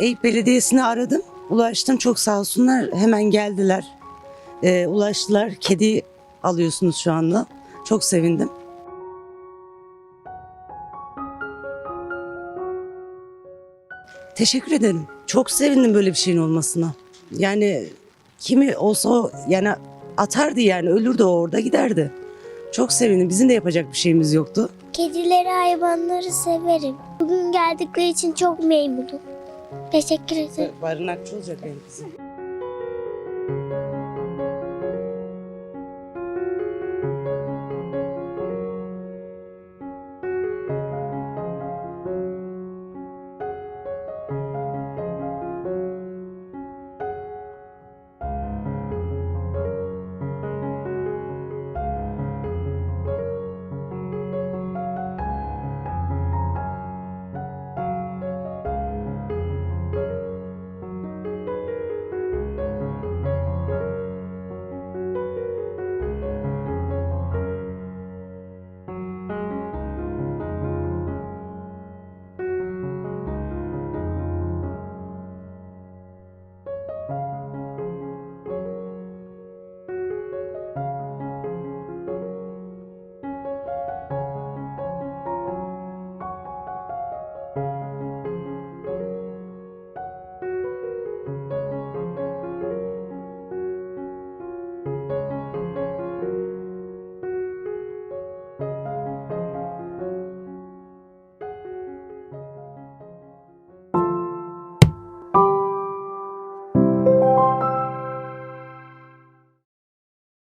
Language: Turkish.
Eyüp Belediyesi'ni aradım. Ulaştım çok sağ olsunlar. Hemen geldiler. Ee, ulaştılar. Kedi alıyorsunuz şu anda. Çok sevindim. Teşekkür ederim. Çok sevindim böyle bir şeyin olmasına. Yani kimi olsa yani atardı yani ölürdü o orada giderdi. Çok sevindim. Bizim de yapacak bir şeyimiz yoktu. Kedileri, hayvanları severim. Bugün geldikleri için çok memnunum. Teşekkür ederim. Barınakçı olacak benim kızım.